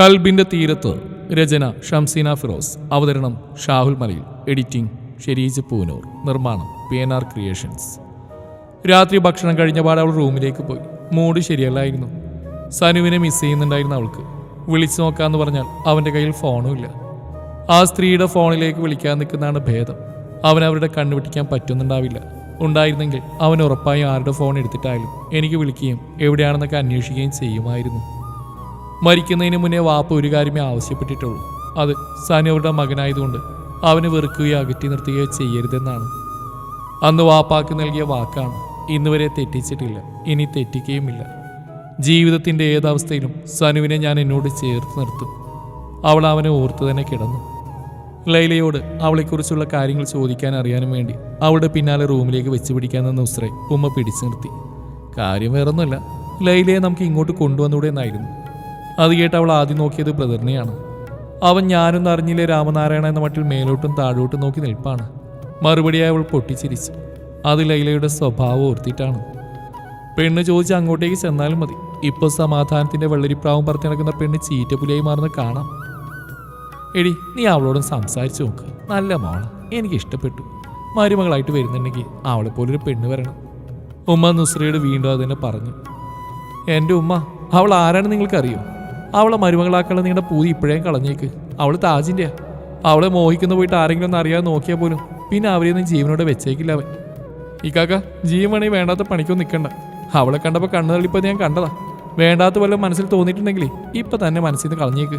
കൽബിന്റെ തീരത്ത് രചന ഷംസീന ഫിറോസ് അവതരണം ഷാഹുൽ മലയിൽ എഡിറ്റിംഗ് ഷെരീജ് പൂനൂർ നിർമ്മാണം പി എൻ ആർ ക്രിയേഷൻസ്. രാത്രി ഭക്ഷണം കഴിഞ്ഞ പാടെ അവൾ റൂമിലേക്ക് പോയി. മൂഡ് ശരിയല്ലായിരുന്നു. സനുവിനെ മിസ് ചെയ്യുന്നുണ്ടായിരുന്നു അവൾക്ക്. വിളിച്ചു നോക്കാമെന്ന് പറഞ്ഞാൽ അവന്റെ കയ്യിൽ ഫോണുമില്ല ആ സ്ത്രീയുടെ ഫോണിലേക്ക് വിളിക്കാൻ നിൽക്കുന്നതാണ് ഭേദം. അവൻ അവരുടെ കണ്ണുപിടിക്കാൻ പറ്റുന്നുണ്ടാവില്ല. ഉണ്ടായിരുന്നെങ്കിൽ അവൻ ഉറപ്പായും ആരുടെ ഫോൺ എടുത്തിട്ടായാലും എനിക്ക് വിളിക്കുകയും എവിടെയാണെന്നൊക്കെ അന്വേഷിക്കുകയും ചെയ്യുമായിരുന്നു. മരിക്കുന്നതിന് മുന്നേ വാപ്പ ഒരു കാര്യമേ ആവശ്യപ്പെട്ടിട്ടുള്ളൂ. അത് സനു അവരുടെ മകനായതുകൊണ്ട് അവനെ വെറുക്കുകയോ അകറ്റി നിർത്തുകയോ ചെയ്യരുതെന്നാണ്. അന്ന് വാപ്പാക്ക് നൽകിയ വാക്കാണ് ഇന്നുവരെ തെറ്റിച്ചിട്ടില്ല ഇനി തെറ്റിക്കുകയുമില്ല. ജീവിതത്തിന്റെ ഏതവസ്ഥയിലും സനുവിനെ ഞാൻ എന്നോട് ചേർത്ത് നിർത്തും. അവൾ അവനെ ഓർത്ത് തന്നെ കിടന്നു. ലൈലയോട് അവളെക്കുറിച്ചുള്ള കാര്യങ്ങൾ ചോദിക്കാൻ അറിയാനും വേണ്ടി അവളുടെ പിന്നാലെ റൂമിലേക്ക് വെച്ച് പിടിക്കാൻ ഉസ്രെ ഉമ്മ പിടിച്ചു നിർത്തി. കാര്യം വേറൊന്നുമല്ല ലൈലയെ നമുക്ക് ഇങ്ങോട്ട് കൊണ്ടുവന്നൂടെ എന്നായിരുന്നു. അത് കേട്ട് അവൾ ആദ്യം നോക്കിയത് ബ്രദറിനെയാണ്. അവൻ ഞാനൊന്നും അറിഞ്ഞില്ലേ രാമനാരായണ എന്ന മട്ടിൽ മേലോട്ടും താഴോട്ടും നോക്കി നിൽപ്പാണ്. മറുപടിയായി അവൾ പൊട്ടിച്ചിരിച്ചു. അത് ലൈലയുടെ സ്വഭാവം ഓർത്തിട്ടാണ്. പെണ്ണ് ചോദിച്ച് അങ്ങോട്ടേക്ക് ചെന്നാലും മതി. ഇപ്പോൾ സമാധാനത്തിന്റെ വെള്ളരിപ്രാവും പറത്തി നടക്കുന്ന പെണ്ണ് ചീറ്റപ്പുലിയായി മാറുന്ന കാണാം. എടി നീ അവളോടും സംസാരിച്ചു നോക്ക്. നല്ല മോൾ. എനിക്ക് ഇഷ്ടപ്പെട്ടു. മരുമകളായിട്ട് വരുന്നുണ്ടെങ്കിൽ അവളെ പോലൊരു പെണ്ണ് വരണം. ഉമ്മ നുസ്രയോട് വീണ്ടും അതിനെ പറഞ്ഞു. എന്റെ ഉമ്മ അവൾ ആരാണ് നിങ്ങൾക്കറിയോ? അവളെ മരുമകളാക്കാനുള്ള നിങ്ങളുടെ പൂതി ഇപ്പോഴേ കളഞ്ഞേക്ക്. അവൾ താജിന്റെയാ അവളെ മോഹിക്കുന്ന പോയിട്ട് ആരെങ്കിലും ഒന്ന് അറിയാതെ നോക്കിയാൽ പോലും. പിന്നെ അവരെയൊന്നും ജീവനോടെ വെച്ചേക്കില്ല അവൻ. ഇക്കാക്ക വേണമെങ്കിൽ വേണ്ടാത്ത പണിക്കൊന്നും നിൽക്കണ്ട. അവളെ കണ്ടപ്പോൾ കണ്ണു തള്ളിപ്പോൾ ഞാൻ കണ്ടതാ. വേണ്ടാത്ത വല്ലതും മനസ്സിൽ തോന്നിയിട്ടുണ്ടെങ്കിൽ ഇപ്പം തന്നെ മനസ്സിൽ നിന്ന് കളഞ്ഞേക്ക്.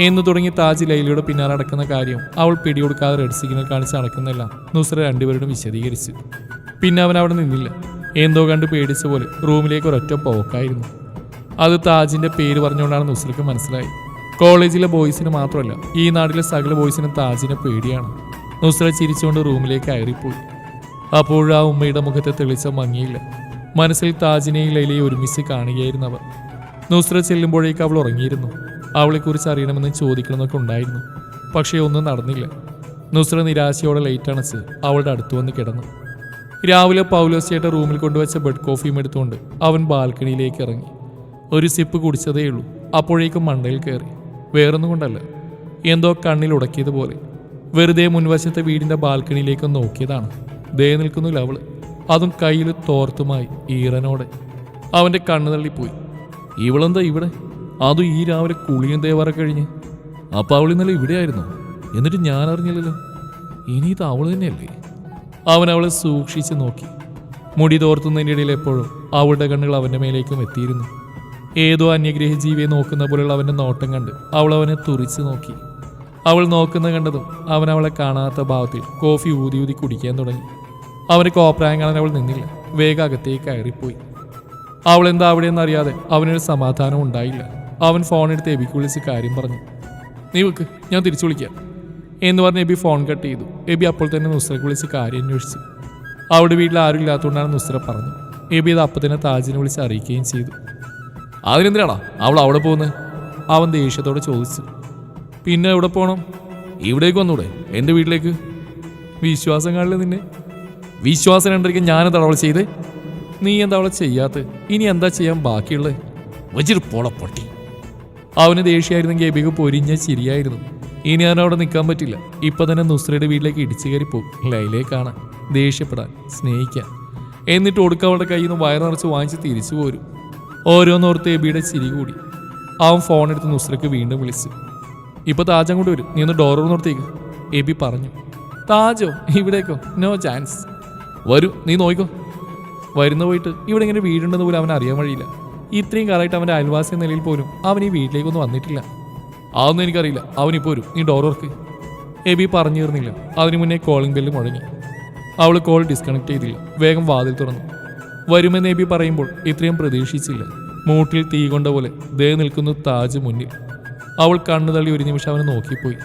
എന്ന് തുടങ്ങി താജ് ലൈലയുടെ പിന്നാലെ നടക്കുന്ന കാര്യം അവൾ പിടികൊടുക്കാതെ റെഡ് സിഗ്നൽ കാണിച്ച് നടക്കുന്നില്ല നുസ്ര രണ്ടുപേരോടും വിശദീകരിച്ചു. പിന്നെ അവൻ അവിടെ നിന്നില്ല. എന്തോ കണ്ട് പേടിച്ച പോലെ റൂമിലേക്ക് ഒരൊറ്റ പോക്കായിരുന്നു. അത് താജിന്റെ പേര് പറഞ്ഞുകൊണ്ടാണ് നുസ്രക്ക് മനസ്സിലായി. കോളേജിലെ ബോയ്സിന് മാത്രമല്ല ഈ നാട്ടിലെ സകല ബോയ്സിനും താജിനെ പേടിയാണ്. നുസ്ര ചിരിച്ചുകൊണ്ട് റൂമിലേക്ക് കയറിപ്പോയി. അപ്പോഴും ഉമ്മയുടെ മുഖത്തെ തെളിച്ച മങ്ങിയില്ല. മനസ്സിൽ താജിനെയും ലൈലയെ ഒരുമിച്ച് കാണുകയായിരുന്നു അവർ നുസ്ര ചെല്ലുമ്പോഴേക്ക് അവൾ ഉറങ്ങിയിരുന്നു. അവളെക്കുറിച്ച് അറിയണമെന്ന് ചോദിക്കണമെന്നൊക്കെ ഉണ്ടായിരുന്നു. പക്ഷേ ഒന്നും നടന്നില്ല. നുസ്ര നിരാശയോടെ ലൈറ്റ് അണച്ച് അവളുടെ അടുത്ത് വന്ന് കിടന്നു. രാവിലെ പൗലോസിയേട്ട റൂമിൽ കൊണ്ടുവച്ച ബെഡ് കോഫിയും എടുത്തുകൊണ്ട് അവൻ ബാൽക്കണിയിലേക്ക് ഇറങ്ങി. ഒരു സിപ്പ് കുടിച്ചതേ ഉള്ളൂ. അപ്പോഴേക്കും മണ്ടയിൽ കയറി വേറൊന്നും കൊണ്ടല്ല എന്തോ കണ്ണിൽ ഉടക്കിയതുപോലെ വെറുതെ മുൻവശത്തെ വീടിന്റെ ബാൽക്കണിയിലേക്ക് നോക്കിയതാണ്. ദേ നിൽക്കുന്നില്ല അവൾ അതും കയ്യിൽ തോർത്തുമായി ഈറനോടെ. അവന്റെ കണ്ണു തള്ളിപ്പോയി. ഇവളെന്താ ഇവിടെ? അതും ഈ രാവിലെ കുളിയും ദേവറ കഴിഞ്ഞ്. അപ്പം അവൾ ഇന്നലെ ഇവിടെയായിരുന്നു. എന്നിട്ട് ഞാൻ അറിഞ്ഞില്ലല്ലോ. ഇനി ഇത് അവൾ തന്നെയല്ലേ? അവൻ അവളെ സൂക്ഷിച്ച് നോക്കി. മുടി തോർത്തുന്നതിന്റെ ഇടയിൽ എപ്പോഴും അവളുടെ കണ്ണുകൾ അവന്റെ മേലേക്കും എത്തിയിരുന്നു. ഏതോ അന്യഗ്രഹ ജീവിയെ നോക്കുന്ന പോലെയുള്ള അവന്റെ നോട്ടം കണ്ട് അവൾ അവനെ തുറിച്ച് നോക്കി. അവൾ നോക്കുന്ന കണ്ടതും അവൻ അവളെ കാണാത്ത ഭാവത്തിൽ കോഫി ഊതി ഊതി കുടിക്കാൻ തുടങ്ങി. അവന് കോപ്രായം കാണാൻ അവൾ നിന്നില്ല. വേഗം അകത്തേക്ക് കയറിപ്പോയി. അവൾ എന്താ അവിടെയെന്ന് അറിയാതെ അവനൊരു സമാധാനം ഉണ്ടായില്ല. അവൻ ഫോണെടുത്ത് എബിക്ക് വിളിച്ച് കാര്യം പറഞ്ഞു. നീ വെക്ക് ഞാൻ തിരിച്ചു വിളിക്കാം. എന്ന് പറഞ്ഞ് എബി ഫോൺ കട്ട് ചെയ്തു. എബി അപ്പോൾ തന്നെ നുസ്രക്ക് വിളിച്ച് കാര്യം അന്വേഷിച്ചു. അവിടെ വീട്ടിൽ ആരും ഇല്ലാത്തതുകൊണ്ടാണ് നുസ്ര പറഞ്ഞു എബി അത് അപ്പം തന്നെ താജിനെ വിളിച്ച് അറിയിക്കുകയും ചെയ്തു. അതിനെന്തിനാടാ? അവൾ അവിടെ പോകുന്നത് അവൻ ദേഷ്യത്തോടെ ചോദിച്ചു. പിന്നെ എവിടെ പോകണം ഇവിടേക്ക് വന്നൂടെ? എന്റെ വീട്ടിലേക്ക്? വിശ്വാസം കാണില്ല നിന്നെ. വിശ്വാസം കണ്ടിരിക്കാൻ ഞാനെന്താ അവളെ ചെയ്തേ? നീ എന്താ അവളെ ചെയ്യാത്ത? ഇനി എന്താ ചെയ്യാൻ ബാക്കിയുള്ളത് വച്ചിട്ട് പോള പൊട്ടി. അവന് ദേഷ്യമായിരുന്നെങ്കിൽ എബിക്ക് പൊരിഞ്ഞ ചിരിയായിരുന്നു. ഇനി ഞാൻ അവിടെ നിൽക്കാൻ പറ്റില്ല. ഇപ്പം തന്നെ നുസ്രയുടെ വീട്ടിലേക്ക് ഇടിച്ചു കയറി പോകും. ലൈലേ കാണാൻ ദേഷ്യപ്പെടാൻ സ്നേഹിക്കാൻ. എന്നിട്ട് ഒടുക്ക അവളുടെ കയ്യിൽ നിന്ന് വയറിറച്ച് വാങ്ങിച്ച് തിരിച്ചു പോരും. ഓരോന്നോർത്ത് എബിയുടെ ചിരി കൂടി. അവൻ ഫോൺ എടുത്ത് നുസ്രക്ക് വീണ്ടും വിളിച്ചു. ഇപ്പൊ താജ് അങ്ങോട്ട് വരും. നീ ഒന്ന് ഡോർ നിർത്തിയേക്ക്. എബി പറഞ്ഞു. താജോ ഇവിടേക്കോ? നോ ചാൻസ് വരൂ നീ നോയിക്കോ. വരുന്ന പോയിട്ട് ഇവിടെ ഇങ്ങനെ വീടുണ്ടെന്ന് പോലും അവൻ അറിയാൻ വഴിയില്ല. ഇത്രയും കാലമായിട്ട് അവന്റെ അയൽവാസി നിലയിൽ പോലും അവൻ ഈ വീട്ടിലേക്കൊന്നും വന്നിട്ടില്ല. അതൊന്നും എനിക്കറിയില്ല. അവനിപ്പോൾ വരും. നീ ഡോർ വർക്ക് എബി പറഞ്ഞു തീർന്നില്ല അതിനു മുന്നേ കോളിംഗ് ബെല്ല് മുഴങ്ങി. അവൾ കോൾ ഡിസ്കണക്ട് ചെയ്തില്ല. വേഗം വാതിൽ തുറന്നു. വരുമെന്ന് എബി പറയുമ്പോൾ ഇത്രയും പ്രതീക്ഷിച്ചില്ല. മൂട്ടിൽ തീ കൊണ്ട പോലെ ദേ നിൽക്കുന്നു താജ് മുന്നിൽ. അവൾ കണ്ണു തള്ളി ഒരു നിമിഷം അവനെ നോക്കിപ്പോയി.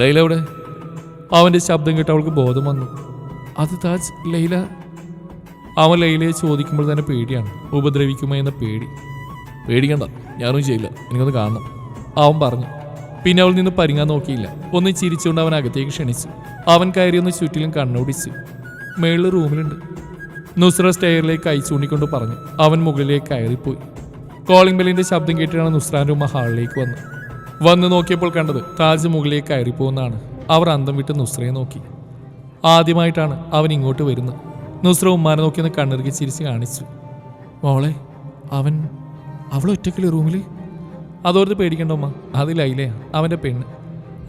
ലൈല എവിടെ? അവന്റെ ശബ്ദം കേട്ട് അവൾക്ക് ബോധം വന്നു. അത് താജ് ലൈല? അവൻ ലൈലയെ ചോദിക്കുമ്പോൾ തന്നെ പേടിയാണ്. ഉപദ്രവിക്കുമോ എന്ന പേടി. പേടിക്കണ്ട ഞാനും ചെയ്യില്ല. എനിക്കൊന്ന് കാണണം. അവൻ പറഞ്ഞു. പിന്നെ അവൾ നിന്ന് പരിങ്ങാൻ നോക്കിയില്ല. ഒന്ന് ചിരിച്ചുകൊണ്ട് അവൻ അകത്തേക്ക് ക്ഷണിച്ചു. അവൻ കയറിയൊന്ന് ചുറ്റിലും കണ്ണോടിച്ചു. മേളിൽ റൂമിലുണ്ട്. നുസ്ര സ്റ്റെയറിലേക്ക് കൈ ചൂണ്ടിക്കൊണ്ട് പറഞ്ഞു. അവൻ മുകളിലേക്ക് കയറിപ്പോയി. കോളിംഗ് ബെല്ലിന്റെ ശബ്ദം കേട്ടിട്ടാണ് നുസ്രാൻ ഉമ്മ ഹാളിലേക്ക് വന്നത്. വന്ന് നോക്കിയപ്പോൾ കണ്ടത് താജ് മുകളിലേക്ക് കയറിപ്പോകുന്നതാണ്. അവർ അന്തം വിട്ട് നുസ്രയെ നോക്കി. ആദ്യമായിട്ടാണ് അവൻ ഇങ്ങോട്ട് വരുന്നത്. നുസ്ര ഉമ്മാനെ നോക്കിയെന്ന് കണ്ണിറുക്കി ചിരിച്ച് കാണിച്ചു. മോളെ അവൻ അവൾ ഒറ്റയ്ക്കല്ലേ റൂമിൽ അതോർത്ത് പേടിക്കണ്ട ഉമ്മ അത് ലൈലയാ അവന്റെ പെണ്ണ്.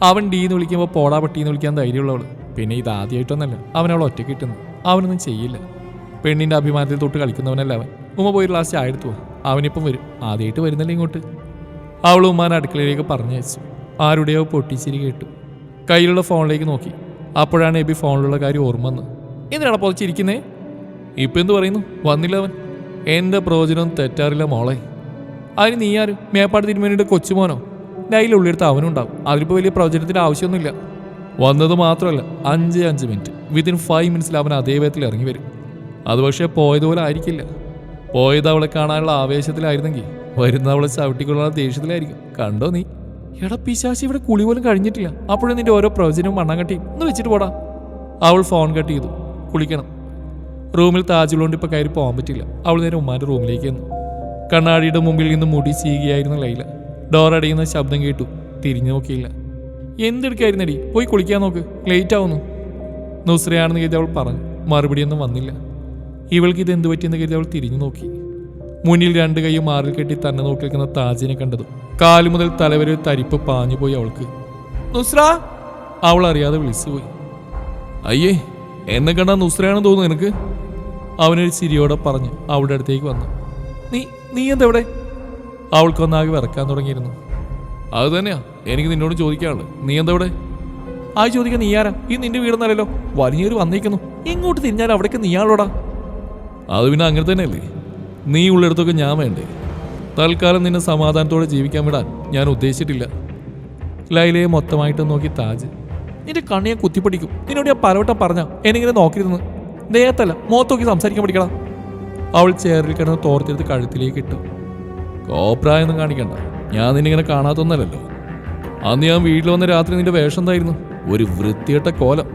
അവൻ ഡീ എന്ന് വിളിക്കുമ്പോൾ പോടാ പട്ടി എന്ന് വിളിക്കാൻ ധൈര്യമുള്ളവൾ പിന്നെ ഇത് ആദ്യമായിട്ടൊന്നല്ല അവൻ അവൾ ഒറ്റയ്ക്ക് കിട്ടുന്നു അവനൊന്നും ചെയ്യില്ല. പെണ്ണിന്റെ അഭിമാനത്തിൽ തൊട്ട് കളിക്കുന്നവനല്ല അവൻ. ഉമ്മ പോയി ക്ലാസ് ചായ എടുത്തു അവനിപ്പം വരും. ആദ്യമായിട്ട് വരുന്നില്ല ഇങ്ങോട്ട്? അവൾ ഉമ്മാൻ അടുക്കളയിലേക്ക് പറഞ്ഞു വെച്ചു ആരുടെയോ പൊട്ടിച്ചിരി കേട്ടു. കയ്യിലുള്ള ഫോണിലേക്ക് നോക്കി. അപ്പോഴാണ് എബി ഫോണിലുള്ള കാര്യം ഓർമ്മ വന്നത്. എന്തിനാണ് പൊളിച്ചിരിക്കുന്നേ ഇപ്പം എന്ത് പറയുന്നു? വന്നില്ല അവൻ. എന്റെ പ്രവചനം തെറ്റാറില്ല മോളെ. അതിന് നീ ആരും? മേപ്പാട് തിരുമേനിയുടെ കൊച്ചുമോനോ? ഡൈലി ഉള്ളിടത്ത് അവനുണ്ടാവും. അതിലിപ്പോൾ വലിയ പ്രവചനത്തിന്റെ ആവശ്യമൊന്നുമില്ല. വന്നത് മാത്രമല്ല അഞ്ച് അഞ്ച് മിനിറ്റ്. വിത്തിൻ ഫൈവ് മിനിറ്റ്സിൽ അവൻ അതേ വേഗത്തിൽ ഇറങ്ങി വരും. അത് പക്ഷേ പോയതുപോലെ ആയിരിക്കില്ല. പോയത് അവളെ കാണാനുള്ള ആവേശത്തിലായിരുന്നെങ്കിൽ വരുന്ന അവളെ ചവിട്ടിക്കൊള്ളാനുള്ള ദേഷ്യത്തിലായിരിക്കും. കണ്ടോ നീ? എടാ പിശാശി ഇവിടെ കുളി പോലും കഴിഞ്ഞിട്ടില്ല. അപ്പോഴും നിന്റെ ഓരോ പ്രവചനവും മണ്ണാങ്കട്ടിയും ഒന്ന് വെച്ചിട്ട് പോടാ. അവൾ ഫോൺ കട്ട് ചെയ്തു. കുളിക്കണം. റൂമിൽ താജുള്ളോണ്ട് ഇപ്പൊ കയറി പോകാൻ പറ്റില്ല. അവൾ നേരെ ഉമ്മാന്റെ റൂമിലേക്ക് വന്നു കണ്ണാടിയുടെ മുമ്പിൽ നിന്ന് മുടി ചീകിയായിരുന്നു ലൈല. ഡോർ അടയുന്ന ശബ്ദം കേട്ടു. തിരിഞ്ഞു നോക്കിയില്ല. എന്തെടുക്കായിരുന്നടി? പോയി കുളിക്കാൻ നോക്ക്. ലേറ്റ് ആവുന്നു. നുസ്രയാണെന്ന് കരുതി അവൾ പറഞ്ഞു. മറുപടിയൊന്നും വന്നില്ല. ഇവൾക്ക് ഇത് എന്തു പറ്റിയെന്ന് കരുതി അവൾ തിരിഞ്ഞു നോക്കി. മുന്നിൽ രണ്ട് കൈയും മാറിൽ കെട്ടി തന്നെ നോക്കി നിൽക്കുന്ന താജിനെ കണ്ടത് കാലു മുതൽ തലവരെ തരിപ്പ് പാഞ്ഞുപോയി അവൾക്ക്. നുസ്ര! അവൾ അറിയാതെ വിളിച്ചുപോയി അയ്യേ എന്നെ കണ്ടാ നുസ്രയാണെന്ന് തോന്നുന്നു നിനക്ക്? അവനൊരു ചിരിയോടെ പറഞ്ഞു അവളുടെ അടുത്തേക്ക് വന്നു. നീ നീ എന്തെവിടെ? അവൾക്കൊന്നാകെ വിറക്കാൻ തുടങ്ങിയിരുന്നു. അത് തന്നെയാ എനിക്ക് നിന്നോട് ചോദിക്കാനുള്ളത്. നീ എന്തെവിടെ? ആ ചോദിക്കാൻ നീ ആരാ? ഈ നിന്റെ വീടൊന്നല്ലോ വലിയൊരു വന്നേക്കുന്നു. ഇങ്ങോട്ട് തിരിഞ്ഞാൽ അവിടേക്ക് നീയാളോടാ അത് പിന്നെ അങ്ങനെ തന്നെയല്ലേ? നീ ഉള്ളിടത്തൊക്കെ ഞാൻ വേണ്ടേ? തൽക്കാലം നിന്നെ സമാധാനത്തോടെ ജീവിക്കാൻ വിടാൻ ഞാൻ ഉദ്ദേശിച്ചിട്ടില്ല. ലൈലയെ മൊത്തമായിട്ട് നോക്കി താജ് നിന്റെ കണ്ണിയെ കുത്തിപ്പിടിക്കും. നിന്നോട് ഞാൻ പലവട്ടം പറഞ്ഞ എന്നിങ്ങനെ നോക്കിയിരുന്നു ദേഹത്തല്ല മുഖത്ത് നോക്കി സംസാരിക്കാൻ പഠിക്കണം അവൾ ചേറിൽ കിടന്ന് തോർത്തെടുത്ത് കഴുത്തിലേക്ക് ഇട്ടു. കോപ്രായൊന്നും കാണിക്കണ്ട. ഞാൻ നിന്നിങ്ങനെ കാണാത്തൊന്നല്ലല്ലോ. അന്ന് ഞാൻ വീട്ടിൽ വന്ന രാത്രി നിന്റെ വേഷം എന്തായിരുന്നു? ഒരു വൃത്തികെട്ട കോലം.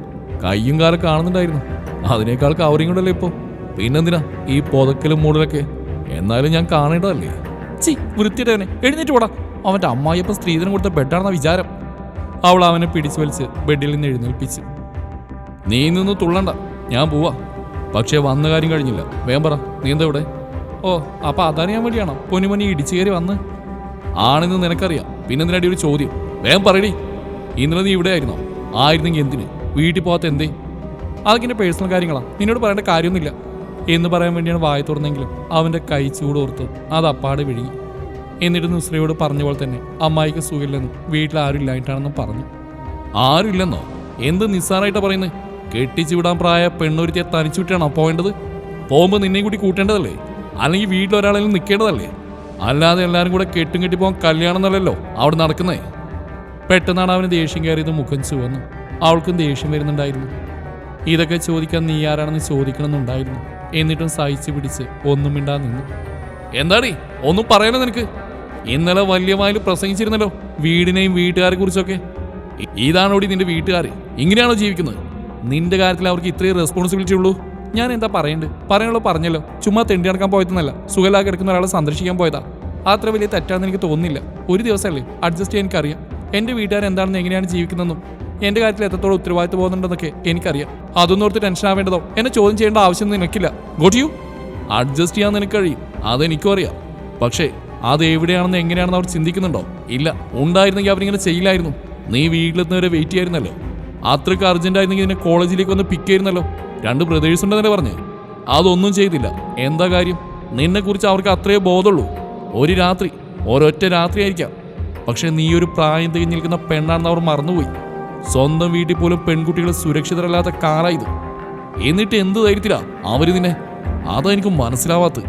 കയ്യും കാലം കാണുന്നുണ്ടായിരുന്നു. അതിനേക്കാൾ കവറിങ് ഇപ്പോൾ ഇപ്പോ? പിന്നെന്തിനാ ഈ പൊതക്കലും മൂടലൊക്കെ? എന്നാലും ഞാൻ കാണേണ്ടതല്ലേ? ചി വൃത്തിയിട്ടവനെ എഴുന്നേറ്റ് പോടാ. അവന്റെ അമ്മായിയപ്പം സ്ത്രീധനം കൊടുത്ത ബെഡാണെന്ന വിചാരം. അവൾ അവനെ പിടിച്ചു വലിച്ച് ബെഡിൽ നിന്ന് എഴുന്നേൽപ്പിച്ചു. നീ നിന്ന് തുള്ളണ്ട ഞാൻ പോവാ. പക്ഷേ വന്ന കാര്യം കഴിഞ്ഞില്ല. വേമ്പറ പറ നീ എന്താ ഇവിടെ? ഓ അപ്പൊ അതറിയാൻ വേണ്ടിയാണോ? പൊന്നുമണി ഇടിച്ചു കയറി വന്ന്? ആണെന്ന് നിനക്കറിയാം. പിന്നെ പിന്നെന്തിനടി ഒരു ചോദ്യം? വേം പറയടി. ഇന്നലെ നീ ഇവിടെ ആയിരുന്നോ? ആയിരുന്നെങ്കിൽ എന്തിന്? വീട്ടിൽ പോകാത്ത എന്തേ? അതൊക്കെ എന്റെ പേഴ്സണൽ കാര്യങ്ങളാണ് നിന്നോട് പറയേണ്ട കാര്യമൊന്നുമില്ല. എന്ന് പറയാൻ വേണ്ടിയാണ് വായ തുറന്നെങ്കിലും അവന്റെ കൈ ചൂടോർത്ത് അത് അപ്പാടെ വിഴുങ്ങി. എന്നിട്ട് നുസ്രയോട് പറഞ്ഞ പോലെ തന്നെ അമ്മായിക്ക് സുഖമില്ലെന്നും വീട്ടിൽ ആരും ഇല്ലായിട്ടാണെന്നും പറഞ്ഞു. ആരുമില്ലെന്നോ? എന്ത് നിസ്സാറായിട്ടാ പറയുന്നത് കെട്ടിച്ചു വിടാൻ പ്രായ പെണ്ണൊരുത്തിയെ തനിച്ചു വിട്ടാണോ പോകേണ്ടത്? പോകുമ്പോൾ നിന്നെയും കൂടി കൂട്ടേണ്ടതല്ലേ? അല്ലെങ്കിൽ വീട്ടിൽ ഒരാളെങ്കിലും നിൽക്കേണ്ടതല്ലേ? അല്ലാതെ എല്ലാവരും കൂടെ കെട്ടും കെട്ടി പോകാൻ കല്യാണം എന്നല്ലല്ലോ അവിടെ നടക്കുന്നേ? പെട്ടെന്നാണ് അവന് ദേഷ്യം കയറിയത് മുഖം ചുവന്നു. അവൾക്കും ദേഷ്യം വരുന്നുണ്ടായിരുന്നു. ഇതൊക്കെ ചോദിക്കാൻ നീ ആരാണെന്ന് ചോദിക്കണമെന്നുണ്ടായിരുന്നു. എന്നിട്ടും സഹിച്ചു പിടിച്ച് ഒന്നും മിണ്ടാ നിന്നു. എന്താടി? ഒന്നും പറയാനോ നിനക്ക്? ഇന്നലെ വലിയ വായിൽ പ്രസംഗിച്ചിരുന്നല്ലോ വീടിനെയും വീട്ടുകാരെ കുറിച്ചൊക്കെ. ഇതാണോടി നിന്റെ വീട്ടുകാർ ഇങ്ങനെയാണോ ജീവിക്കുന്നത്? നിന്റെ കാര്യത്തിൽ അവർക്ക് ഇത്രയും റെസ്പോൺസിബിലിറ്റി ഉള്ളൂ? ഞാൻ എന്താ പറയണ്ട്? പറയാനുള്ള പറഞ്ഞല്ലോ. ചുമ്മാ തെണ്ടി നടക്കാൻ പോയതെന്നല്ല. സുഖലാക്കി കിടക്കുന്ന ഒരാളെ സന്ദർശിക്കാൻ പോയതാ. അത്ര വലിയ തെറ്റാണെന്ന് എനിക്ക് തോന്നുന്നില്ല. ഒരു ദിവസമല്ലേ? അഡ്ജസ്റ്റ് ചെയ്യാൻ എനിക്കറിയാം. എന്റെ വീട്ടുകാർ എന്താണെന്ന് എങ്ങനെയാണ് ജീവിക്കുന്നതെന്നും എന്റെ കാര്യത്തിൽ എത്രത്തോളം ഉത്തരവാദിത്വം പോകുന്നുണ്ടെന്നൊക്കെ എനിക്കറിയാം. അതൊന്നും ഓർത്ത് ടെൻഷൻ ആവേണ്ടതോ? എന്നെ ചോദ്യം ചെയ്യേണ്ട ആവശ്യം നിനക്കില്ല ഗോട്ട് യു അഡ്ജസ്റ്റ് ചെയ്യാൻ നിനക്ക് കഴിയും. അതെനിക്കും അറിയാം. പക്ഷേ അത് എവിടെയാണെന്ന് എങ്ങനെയാണെന്ന് അവർ ചിന്തിക്കുന്നുണ്ടോ? ഇല്ല. ഉണ്ടായിരുന്നെങ്കിൽ അവരിങ്ങനെ ചെയ്യില്ലായിരുന്നു. നീ വീട്ടിലെത്തുന്നവരെ വെയിറ്റ് ചെയ്യായിരുന്നല്ലോ. അത്രയ്ക്ക് അർജന്റ് ആയിരുന്നെങ്കിൽ നിന്നെ കോളേജിലേക്ക് വന്ന് പിക്ക് ചെയ്യുന്നല്ലോ രണ്ട് ബ്രദേഴ്സ് ഉണ്ടെന്നല്ലേ പറഞ്ഞു? അതൊന്നും ചെയ്തില്ല. എന്താ കാര്യം? നിന്നെ കുറിച്ച് അവർക്ക് അത്രയേ ബോധമുള്ളൂ. ഒരു രാത്രി ഒരൊറ്റ രാത്രി ആയിരിക്കാം പക്ഷെ നീ ഒരു പ്രായം തികഞ്ഞിരിക്കുന്ന പെണ്ണാണെന്ന് അവർ മറന്നുപോയി. സ്വന്തം വീട്ടിൽ പോലും പെൺകുട്ടികൾ സുരക്ഷിതരല്ലാത്ത കാലായത് എന്നിട്ട് എന്ത് ധൈര്യത്തിലാ അവർ നിന്നെ? അതാ എനിക്ക് മനസ്സിലാവാത്ത.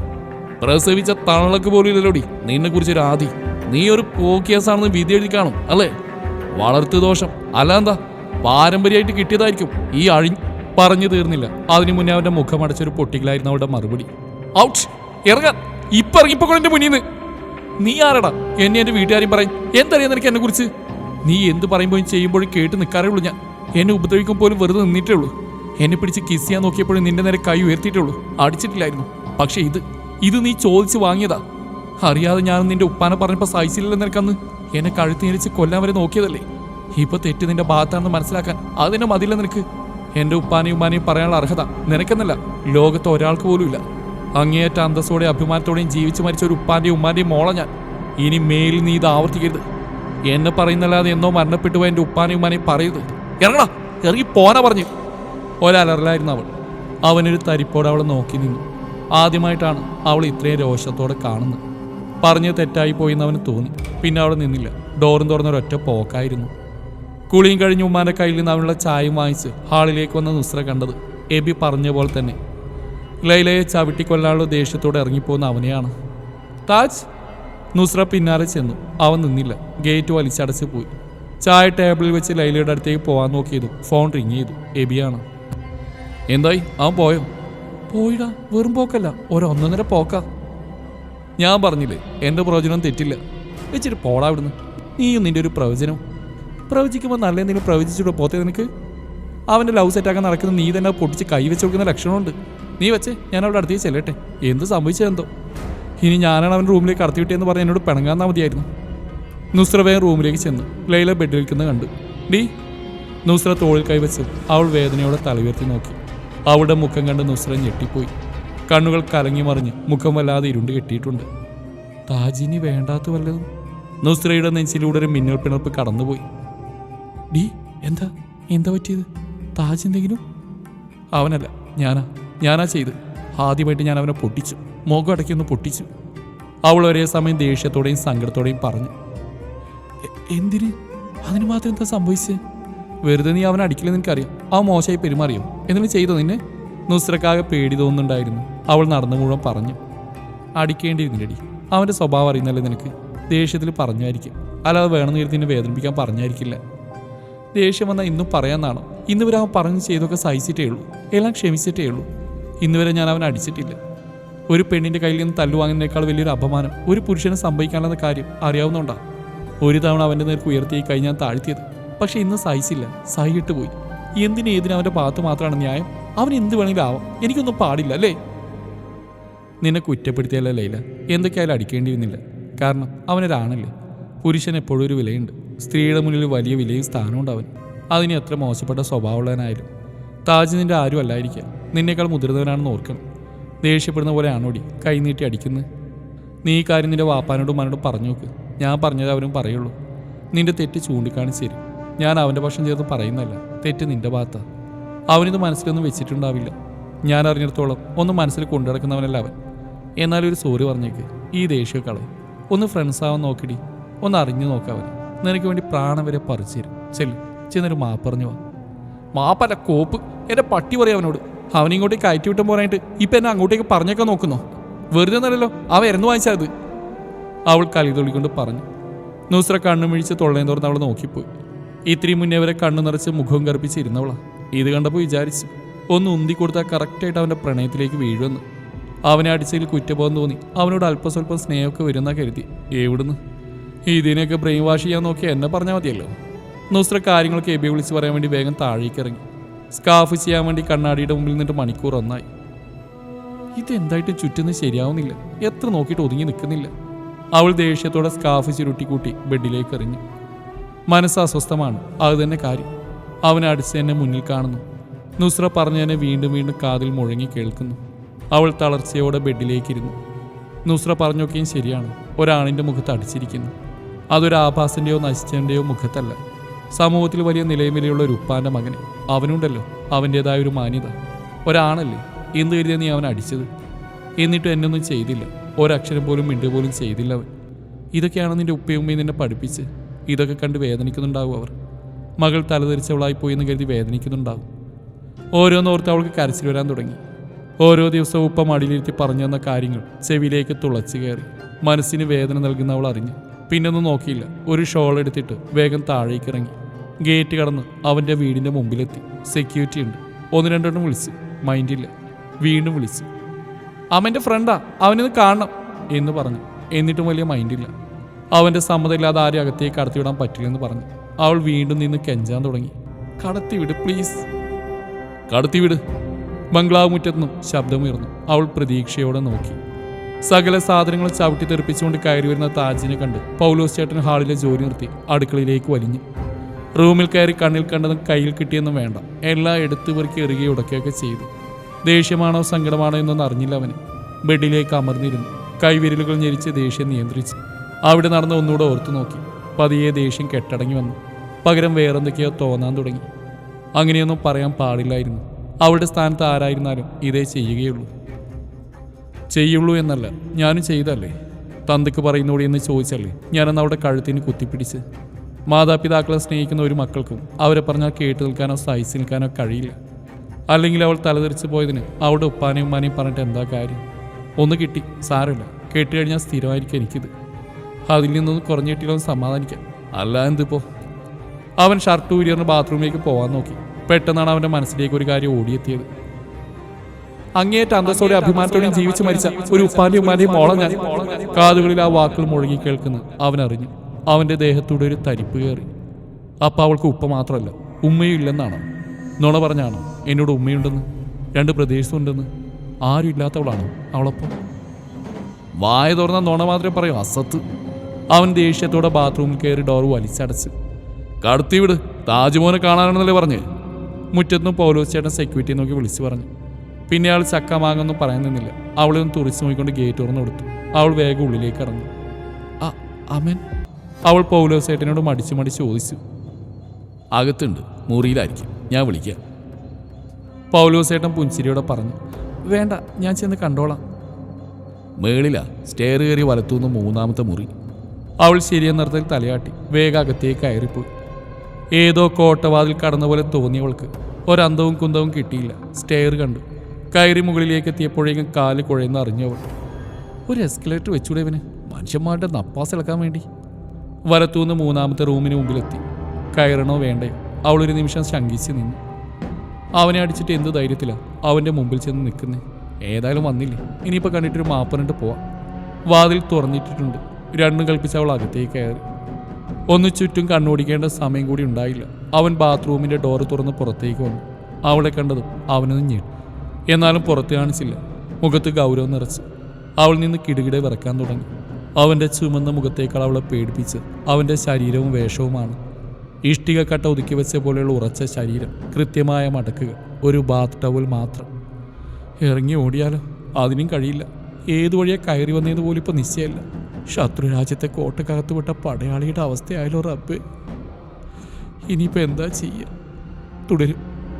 പ്രസവിച്ച തള്ളക്ക് പോലും ഇല്ലല്ലോടി നിന്നെ കുറിച്ച് ആദി. നീ ഒരു പോക്കിയാസാണെന്ന് വിധി എഴുതി കാണും അല്ലേ? വളർത്തു ദോഷം. അല്ല എന്താ പാരമ്പര്യമായിട്ട് കിട്ടിയതായിരിക്കും ഈ അഴി പറഞ്ഞു തീർന്നില്ല. അതിനു മുന്നേ അവന്റെ മുഖം അടച്ചൊരു പൊട്ടിക്കലായിരുന്നു അവരുടെ മറുപടി. ഔട്ട് ഇറങ്ങാൻ. ഇപ്പൊ ഇറങ്ങിപ്പോക്കോ എന്റെ മുന്നിൽ നിന്ന് നീ ആരടാ? എന്നെ എന്റെ വീട്ടുകാരും പറയും. എന്തറിയാൻ നിനക്ക് എന്നെ കുറിച്ച് നീ എന്ത് പറയുമ്പോഴും ചെയ്യുമ്പോഴും കേട്ട് നിൽക്കാറേ ഉള്ളൂ ഞാൻ. എന്നെ ഉപദ്രവിക്കും പോലും വെറുതെ നിന്നിട്ടേ ഉള്ളൂ. എന്നെ പിടിച്ച് കിസ് ചെയ്യാൻ നോക്കിയപ്പോഴും നിന്റെ നേരെ കൈ ഉയർത്തിയിട്ടേ ഉള്ളൂ. അടിച്ചിട്ടില്ലായിരുന്നു. പക്ഷേ ഇത് ഇത് നീ ചോദിച്ചു വാങ്ങിയതാ. അറിയാതെ ഞാൻ നിന്റെ ഉപ്പാനെ പറഞ്ഞപ്പോൾ സഹിച്ചില്ലല്ലോ നിനക്കന്ന്. എന്നെ കഴുത്തി ഞെരിച്ച് കൊല്ലാൻ വരെ നോക്കിയതല്ലേ. ഇപ്പൊ തെറ്റ് നിന്റെ ഭാഗത്താണെന്ന് മനസ്സിലാക്കാൻ അതിനെ മതില്ല നിനക്ക്. എന്റെ ഉപ്പാനെയും ഉമ്മാനെയും പറയാനുള്ള അർഹത നിനക്കെന്നല്ല. ലോകത്ത് ഒരാൾക്ക് പോലും ഇല്ല. അങ്ങേയറ്റ അന്തസ്സോടെ അഭിമാനത്തോടെയും ജീവിച്ചു മരിച്ച ഒരു ഉപ്പാന്റെയും ഉമ്മാന്റെയും മോള ഞാൻ. ഇനി മേലിൽ നീ ഇത് ആവർത്തിക്കരുത്. എന്നെ പറയുന്നല്ലാതെ എന്നോ മരണപ്പെട്ടു പോയ എന്റെ ഉപ്പാനെയും ഉമ്മാനെയും പറയരുത് ഇറങ്ങടാ ഇറങ്ങി പോന പറഞ്ഞു. ഒരലറലായിരുന്നു അവൾ. അവനൊരു തരിപ്പോടെ അവളെ നോക്കി നിന്നു. ആദ്യമായിട്ടാണ് അവൾ ഇത്രയും രോഷത്തോടെ കാണുന്നത്. പറഞ്ഞ് തെറ്റായി പോയി അവന് തോന്നി. പിന്നെ അവൾ നിന്നില്ല. ഡോറും തുറന്നൊരൊറ്റ പോക്കായിരുന്നു. കുളിയും കഴിഞ്ഞ് ഉമ്മാന്റെ കയ്യിൽ നിന്ന് അവനുള്ള ചായയും വാങ്ങിച്ച് ഹാളിലേക്ക് വന്ന നുസ്ര കണ്ടത് എബി പറഞ്ഞ പോലെ തന്നെ. ലൈലയെ ചവിട്ടിക്കൊല്ലാനുള്ള ദേഷ്യത്തോടെ ഇറങ്ങിപ്പോകുന്ന അവനെയാണ്. താജ് നുസ്ര പിന്നാലെ ചെന്നു. അവൻ നിന്നില്ല. ഗേറ്റ് വലിച്ചടച്ച് പോയി. ചായ ടേബിളിൽ വെച്ച് ലൈലയുടെ അടുത്തേക്ക് പോകാൻ നോക്കിയതും ഫോൺ റിങ് ചെയ്തു. എബിയാണ്. എന്തായി? അവൻ പോയോ? പോയിടാ. വെറും പോക്കല്ല. ഒരൊന്നൊന്നര പോക്ക. ഞാൻ പറഞ്ഞില്ലേ എന്റെ പ്രവചനം തെറ്റില്ല. വെച്ചിട്ട് പോടാ ഇവിടുന്ന്. നീയും നിന്റെ ഒരു പ്രവചനം പ്രവചിക്കുമ്പോൾ നല്ല എന്തെങ്കിലും പ്രവചിച്ചിട്ട് പോത്തേ നിനക്ക്? അവന്റെ ലവ് സെറ്റാക്കാൻ നടക്കുന്ന നീ തന്നെ പൊട്ടിച്ച് കൈ വെച്ച് കൊടുക്കുന്ന ലക്ഷണമുണ്ട്. നീ വെച്ചേ ഞാൻ അവിടെ അടുത്തേക്ക് ചെല്ലട്ടെ. എന്ത് സംഭവിച്ചതെന്തോ? ഇനി ഞാനാണ് അവന്റെ റൂമിലേക്ക് കടത്തി കിട്ടിയെന്ന് പറഞ്ഞ് എന്നോട് പിണങ്ങാന്നാ മതിയായിരുന്നു. നുസ്ര വേഗം റൂമിലേക്ക് ചെന്നു ലൈല ബെഡിൽ നിൽക്കുന്നത് കണ്ടു. ഡി നുസ്ര തോളിൽ കൈവച്ച് അവൾ വേദനയോടെ തലയുയർത്തി നോക്കി. അവളുടെ മുഖം കണ്ട് നുസ്ര ഞെട്ടിപ്പോയി. കണ്ണുകൾ കലങ്ങി മറിഞ്ഞ് മുഖം വല്ലാതെ ഇരുണ്ട് കെട്ടിയിട്ടുണ്ട്. താജിനി വേണ്ടാത്ത വല്ലതും? നുസ്രയുടെ നെഞ്ചിലൂടെ ഒരു മിന്നൽ പിണർപ്പ് കടന്നുപോയി. ഡി എന്താ? എന്താ പറ്റിയത്? താജ് എന്തെങ്കിലും? അവനല്ല ഞാനാ ഞാനാ ചെയ്ത് ആദ്യമായിട്ട് ഞാൻ അവനെ പൊട്ടിച്ചു. മുഖം അടയ്ക്കൊന്ന് പൊട്ടിച്ചു. അവൾ ഒരേ സമയം ദേഷ്യത്തോടെയും സങ്കടത്തോടെയും പറഞ്ഞു "എ- എന്തിന്? അതിന് മാത്രം എന്താ സംഭവിച്ചത് വെറുതെ നീ അവനെ അടിക്കില്ലെന്ന് എനിക്കറിയാം. അവൻ മോശമായി പെരുമാറിയോ? എന്നിട്ട് ചെയ്തോ നിന്നെ? നുസ്രക്കാകെ പേടി തോന്നുന്നുണ്ടായിരുന്നു. അവൾ നടന്നു മുഴുവൻ പറഞ്ഞു അടിക്കേണ്ടിയിരുന്നില്ലടി. അവന്റെ സ്വഭാവം അറിയുന്നല്ലേ നിനക്ക്? ദേഷ്യത്തിൽ പറഞ്ഞായിരിക്കും. അല്ലാതെ വേണമെന്ന് കരുതി നിന്നെ വേദനിപ്പിക്കാൻ പറഞ്ഞായിരിക്കില്ല. ദേഷ്യം വന്നാൽ ഇന്നും പറയാന്നാണോ? ഇന്ന് വരെ അവൻ പറഞ്ഞ് ചെയ്തൊക്കെ സഹിച്ചിട്ടേ ഉള്ളൂ. എല്ലാം ക്ഷമിച്ചിട്ടേ ഉള്ളൂ. ഇന്ന് വരെ ഞാൻ അവൻ അടിച്ചിട്ടില്ല. ഒരു പെണ്ണിന്റെ കയ്യിൽ നിന്ന് തല്ലുവാങ്ങുന്നതിനേക്കാൾ വലിയൊരു അപമാനം ഒരു പുരുഷനെ സംഭവിക്കാനുള്ള കാര്യം അറിയാവുന്നതുകൊണ്ടാണ് ഒരു തവണ അവന്റെ നേർക്ക് ഉയർത്തി കൈ ഞാൻ താഴ്ത്തിയത്. പക്ഷേ ഇന്ന് സഹിച്ചില്ല. സഹിയിട്ട് പോയി. എന്തിനും ഏതിനും അവന്റെ ഭാഗത്ത് മാത്രമാണ് ന്യായം? അവൻ എന്ത് വേണമെങ്കിലും ആവാം. എനിക്കൊന്നും പാടില്ല അല്ലേ? നിന്നെ കുറ്റപ്പെടുത്തിയല്ല ലൈല. എന്തൊക്കെയായാലും അടിക്കേണ്ടി വന്നില്ല കാരണം അവനൊരാണല്ലേ പുരുഷൻ എപ്പോഴും ഒരു വിലയുണ്ട്. സ്ത്രീയുടെ മുന്നിൽ വലിയ വിലയും സ്ഥാനമുണ്ട് അവൻ അതിന് എത്ര മോശപ്പെട്ട സ്വഭാവമുള്ളവനായാലും. താജ് നിന്റെ ആരും അല്ലായിരിക്കാം നിന്നേക്കാൾ മുതിർന്നവനാണെന്ന് ഓർക്കണം. ദേഷ്യപ്പെടുന്ന പോലെ കൈ നീട്ടി അടിക്കുന്നത്? നീ ഈ കാര്യം നിന്റെ വാപ്പാനോടും മനോടും പറഞ്ഞു നോക്ക്. ഞാൻ പറഞ്ഞത് അവരും പറയുള്ളൂ. നിന്റെ തെറ്റ് ചൂണ്ടിക്കാണിച്ച് തരും. ഞാൻ അവന്റെ പക്ഷം ചേർന്ന് പറയുന്നല്ല തെറ്റ് നിന്റെ ഭാഗത്താണ് അവനിത് മനസ്സിലൊന്നും വെച്ചിട്ടുണ്ടാവില്ല. ഞാൻ അറിഞ്ഞിടത്തോളം ഒന്നും മനസ്സിൽ കൊണ്ടു നടക്കുന്നവനല്ല അവൻ. എന്നാലും ഒരു സോറി പറഞ്ഞേക്ക്. ഈ ദേഷ്യം ഒന്ന് ഫ്രണ്ട്സ് ആവാൻ നോക്കിടി. ഒന്ന് അറിഞ്ഞു നോക്കാവൻ നിനക്ക് വേണ്ടി പ്രാണം വരെ പറിച്ചു തരും. ചെല്ലു. ചെന്നൊരു മാപ്പറഞ്ഞു വാ. മാപ്പല്ല കോപ്പ്. എന്റെ പട്ടി പറയാം അവനോട്. അവൻ ഇങ്ങോട്ടേക്ക് കയറ്റി വിട്ടും പോരായിട്ട് ഇപ്പൊ എന്നെ അങ്ങോട്ടേക്ക് പറഞ്ഞൊക്കെ നോക്കുന്നോ. വെറുതെ ഒന്നല്ലല്ലോ അവ ഇറന്നു അത് അവൾ കലി തൊളിക്കൊണ്ട് പറഞ്ഞു. നൂസ്ര കണ്ണു മിഴിച്ച് തൊള്ളയും തുറന്ന് അവൾ നോക്കിപ്പോയി. ഇത്തിരി മുന്നേ വരെ കണ്ണു നിറച്ച് മുഖവും കറുപ്പിച്ച് ഇരുന്നവളാ ഇത് കണ്ടപ്പോൾ വിചാരിച്ചു. ഒന്ന് ഉന്തി കൊടുത്താൽ കറക്റ്റായിട്ട് അവന്റെ പ്രണയത്തിലേക്ക് വീഴുമെന്ന്. അവനെ അടിച്ചതിൽ കുറ്റബോധം തോന്നി. അവനോട് അല്പസ്വല്പം സ്നേഹമൊക്കെ വരുന്നാ കരുതി. എവിടുന്ന്? ഇതിനെയൊക്കെ ബ്രെയിൻ വാഷ് ചെയ്യാൻ നോക്കി എന്നെ പറഞ്ഞാൽ മതിയല്ലോ. നുസ്ര കാര്യങ്ങളൊക്കെ എബി വിളിച്ച് പറയാൻ വേണ്ടി വേഗം താഴേക്ക് ഇറങ്ങി. സ്കാഫ് ചെയ്യാൻ വേണ്ടി കണ്ണാടിയുടെ മുമ്പിൽ നിന്നിട്ട് മണിക്കൂർ ഒന്നായി. ഇതെന്തായിട്ട് ചുറ്റുന്നത് ശരിയാവുന്നില്ല. എത്ര നോക്കിയിട്ട് ഒതുങ്ങി നിൽക്കുന്നില്ല. അവൾ ദേഷ്യത്തോടെ സ്കാഫ് ചുരുട്ടിക്കൂട്ടി ബെഡിലേക്ക് എറിഞ്ഞു. മനസ്സ് അസ്വസ്ഥമാണ്. അത് തന്നെ കാര്യം. അവൻ അടിച്ച് തന്നെ മുന്നിൽ കാണുന്നു. നുസ്ര പറഞ്ഞതിനെ വീണ്ടും വീണ്ടും കാതിൽ മുഴങ്ങി കേൾക്കുന്നു. അവൾ തളർച്ചയോടെ ബെഡിലേക്കിരുന്നു. നുസ്ര പറഞ്ഞൊക്കെയും ശരിയാണ്. ഒരാണിന്റെ മുഖത്ത് അടിച്ചിരിക്കുന്നു. അതൊരു ആഭാസിന്റെയോ നശിച്ചതിന്റെയോ മുഖത്തല്ല. സമൂഹത്തിൽ വലിയ നിലയും ഒരു ഉപ്പാന്റെ മകന്. അവനുണ്ടല്ലോ അവന്റേതായ ഒരു മാന്യത. ഒരാണല്ലേ എന്ന് കരുതിയ നീ അവൻ അടിച്ചത്? എന്നിട്ടും എന്നൊന്നും ചെയ്തില്ല. ഒരക്ഷരം പോലും മിണ്ടു പോലും ചെയ്തില്ല അവൻ. ഇതൊക്കെയാണ് നിന്റെ ഉപ്പയും നിന്നെ പഠിപ്പിച്ച്. ഇതൊക്കെ കണ്ട് വേദനിക്കുന്നുണ്ടാവും അവർ. മകൾ തലതെറിച്ചവളായി പോയി എന്ന് കരുതി വേദനിക്കുന്നുണ്ടാവും. ഓരോന്നോർത്ത് അവൾക്ക് കരച്ചിൽ വരാൻ തുടങ്ങി. ഓരോ ദിവസവും ഉപ്പ മടിയിലിരുത്തി പറഞ്ഞു തന്ന കാര്യങ്ങൾ ചെവിയിലേക്ക് തുളച്ചു കയറി. മനസ്സിന് വേദന നൽകുന്ന അവൾ അറിഞ്ഞു. പിന്നൊന്നും നോക്കിയില്ല. ഒരു ഷോൾ എടുത്തിട്ട് വേഗം താഴേക്ക് ഇറങ്ങി. ഗേറ്റ് കടന്ന് അവന്റെ വീടിന്റെ മുമ്പിലെത്തി. സെക്യൂരിറ്റി ഉണ്ട്. ഒന്ന് രണ്ടെണ്ണം വിളിച്ചു. മൈൻഡില്ല വീണ്ടും വിളിച്ചു. അവന്റെ ഫ്രണ്ടാ അവനിന്ന് കാണണം. എന്ന് പറഞ്ഞു. എന്നിട്ടും വലിയ മൈൻഡില്ല അവന്റെ സമ്മതമില്ലാതെ ആരും അകത്തേക്ക് കടത്തിവിടാൻ പറ്റില്ലെന്ന് പറഞ്ഞു. അവൾ വീണ്ടും നിന്ന് കെഞ്ചാൻ തുടങ്ങി. കടത്തിവിട് പ്ലീസ് കടത്തിവിട്. ബംഗ്ലാവ് മുറ്റത്തുനിന്നും ശബ്ദമുയർന്നു. അവൾ പ്രതീക്ഷയോടെ നോക്കി. സകല സാധനങ്ങൾ ചവിട്ടി തെറിപ്പിച്ചുകൊണ്ട് കയറി വരുന്ന താജിനെ കണ്ട് പൗലോസ് ചേട്ടൻ ഹാളിലെ ജോലി നിർത്തി അടുക്കളയിലേക്ക് വലിഞ്ഞു. റൂമിൽ കയറി കണ്ണിൽ കണ്ടതും കയ്യിൽ കിട്ടിയെന്നും വേണ്ട. എല്ലാം എടുത്തു പെറുക്കി എറുകയും ഉടക്കുകയൊക്കെ ചെയ്തു. ദേഷ്യമാണോ സങ്കടമാണോ എന്നൊന്നും അറിഞ്ഞില്ല അവന്. ബെഡിലേക്ക് അമർന്നിരുന്നു. കൈവിരലുകൾ ഞെരിച്ച് ദേഷ്യം നിയന്ത്രിച്ചു. അവിടെ നടന്ന് ഒന്നുകൂടെ ഓർത്തു നോക്കി. പതിയെ ദേഷ്യം കെട്ടടങ്ങി വന്നു. പകരം വേറെന്തൊക്കെയോ തോന്നാൻ തുടങ്ങി. അങ്ങനെയൊന്നും പറയാൻ പാടില്ലായിരുന്നു. അവളുടെ സ്ഥാനത്ത് ആരായിരുന്നാലും ഇതേ ചെയ്യുകയുള്ളൂ. ചെയ്യുള്ളൂ എന്നല്ല ഞാനും ചെയ്തല്ലേ തന്തയ്ക്ക് പറയുന്നോടി എന്ന് ചോദിച്ചല്ലേ? ഞാനെന്ന് അവിടെ കഴുത്തിന് കുത്തിപ്പിടിച്ച്. മാതാപിതാക്കളെ സ്നേഹിക്കുന്ന ഒരു മക്കൾക്കും അവരെ പറഞ്ഞാൽ കേട്ട് നിൽക്കാനോ സഹിച്ചു നിൽക്കാനോ കഴിയില്ല. അല്ലെങ്കിൽ അവൾ തലതെറിച്ച് പോയതിന് അവളുടെ ഉപ്പാനെയും ഉമ്മാനെയും പറഞ്ഞിട്ട് എന്താ കാര്യം? ഒന്ന് കിട്ടി സാരമില്ല. കേട്ട് കഴിഞ്ഞാൽ സ്ഥിരമായിരിക്കും എനിക്കിത്. അതിൽ നിന്നൊന്ന് കുറഞ്ഞു കിട്ടിയാലും സമാധാനിക്കാം. അല്ല എന്തിപ്പോ? അവൻ ഷർട്ട് ഊരിയറിന് ബാത്റൂമിലേക്ക് പോകാൻ നോക്കി. പെട്ടെന്നാണ് അവന്റെ മനസ്സിലേക്ക് ഒരു കാര്യം ഓടിയെത്തിയത്. അങ്ങേറ്റ അന്തസ്സോടെ അഭിമാനത്തോടെയും ജീവിച്ചു മരിച്ച ഒരു ഉപ്പാന്റെ ഉമ്മാന്റെയും മോളം ഞാൻ കാതുകളിൽ ആ വാക്കുകൾ മുഴുകി കേൾക്കുന്നു. അവൻ അറിഞ്ഞു അവന്റെ ദേഹത്തൂടെ ഒരു തരിപ്പ് കയറി. അപ്പം അവൾക്ക് ഉപ്പ മാത്രമല്ല ഉമ്മയും ഇല്ലെന്നാണ്. നുണ പറഞ്ഞാണ്? എന്നോട് ഉമ്മയുണ്ടെന്ന്? രണ്ട് പ്രദേശമുണ്ടെന്ന് ആരും ഇല്ലാത്തവളാണ് അവളൊപ്പം? വായ തുറന്ന നുണ മാത്രമേ പറയൂ അസത്ത്. അവൻ ദേഷ്യത്തോടെ ബാത്റൂമിൽ കയറി ഡോർ വലിച്ചടച്ച്. കടത്തിവിട് താജ്മോനെ കാണാനാണെന്നല്ലേ പറഞ്ഞ്. മുറ്റത്തുനിന്ന് പൗലോസ് ചേട്ടൻ സെക്യൂരിറ്റി നോക്കി വിളിച്ചു പറഞ്ഞു. പിന്നെ അയാൾ ചക്ക വാങ്ങുന്നു പറയാൻ നിന്നില്ല. അവളെ ഒന്ന് തുറിച്ചു നോക്കിക്കൊണ്ട് ഗേറ്റ് തുറന്നു കൊടുത്തു. അവൾ വേഗം ഉള്ളിലേക്ക് കടന്നു. ആ അമൻ? അവൾ പൗലോസേട്ടനോട് മടിച്ചു മടിച്ച് ചോദിച്ചു. അകത്തുണ്ട്. മുറിയിലായിരിക്കും. ഞാൻ വിളിക്കാം. പൗലോസേട്ടൻ പുഞ്ചിരിയോടെ പറഞ്ഞു. വേണ്ട ഞാൻ ചെന്ന് കണ്ടോളാം. മേളിലാ. സ്റ്റെയർ കയറി വലത്തുനിന്ന് മൂന്നാമത്തെ മുറി. അവൾ ശരിയെന്ന നിർത്തൽ തലയാട്ടി. വേഗം അകത്തേക്ക് കയറിപ്പോയി. ഏതോ കോട്ടവാതിൽ കടന്ന പോലെ തോന്നിയവൾക്ക് ഒരന്തവും കുന്തവും കിട്ടിയില്ല. സ്റ്റെയർ കണ്ടു. കയറി മുകളിലേക്ക് എത്തിയപ്പോഴേക്കും കാൽ കുഴയെന്ന് അറിഞ്ഞവൾ ഒരു എസ്കലേറ്റർ വെച്ചൂടെ ഇവന്? മനുഷ്യന്മാരുടെ നപ്പാസ് ഇളക്കാൻ വേണ്ടി. വരത്തൂന്ന് മൂന്നാമത്തെ റൂമിന് മുമ്പിലെത്തി. കയറണോ വേണ്ടയോ? അവളൊരു നിമിഷം ശങ്കിച്ച് നിന്നു. അവനെ അടിച്ചിട്ട് എന്ത് ധൈര്യത്തിലാണ് അവന്റെ മുമ്പിൽ ചെന്ന് നിൽക്കുന്നത് ഏതായാലും വന്നില്ലേ? ഇനിയിപ്പോൾ കണ്ടിട്ടൊരു മാപ്പനിട്ട് പോവാം. വാതിൽ തുറന്നിട്ടിട്ടുണ്ട്. രണ്ടും കൽപ്പിച്ച് അവൾ അകത്തേക്ക് കയറി. ഒന്ന് ചുറ്റും കണ്ണോടിക്കേണ്ട സമയം കൂടി ഉണ്ടായില്ല. അവൻ ബാത്റൂമിന്റെ ഡോറ് തുറന്ന് പുറത്തേക്ക് വന്നു. അവളെ കണ്ടതും അവനൊന്ന് ഞെട്ടി. എന്നാലും പുറത്ത് കാണിച്ചില്ല. മുഖത്ത് ഗൗരവം നിറച്ച്. അവൾ നിന്ന് കിടുകിടെ വിറക്കാൻ തുടങ്ങി. അവന്റെ ചുമന്ന മുഖത്തേക്കാൾ അവളെ പേടിപ്പിച്ച് അവന്റെ ശരീരവും വേഷവുമാണ്. ഇഷ്ടിക കട്ട ഒതുക്കി വെച്ച പോലെയുള്ള ഉറച്ച ശരീരം കൃത്യമായ മടക്കുകൾ ഒരു ബാത്ത് ടവൽ മാത്രം. ഇറങ്ങി ഓടിയാലോ? അതിനും കഴിയില്ല. ഏതു വഴിയെ കയറി വന്നതെന്ന് പോലും ഇപ്പോൾ നിശ്ചയമല്ല. ശത്രുരാജ്യത്തെ കോട്ടക്കകത്ത് വിട്ട പടയാളിയുടെ അവസ്ഥയായാലോ റബ്ബ്. ഇനിയിപ്പോൾ എന്താ ചെയ്യുക തുടരും.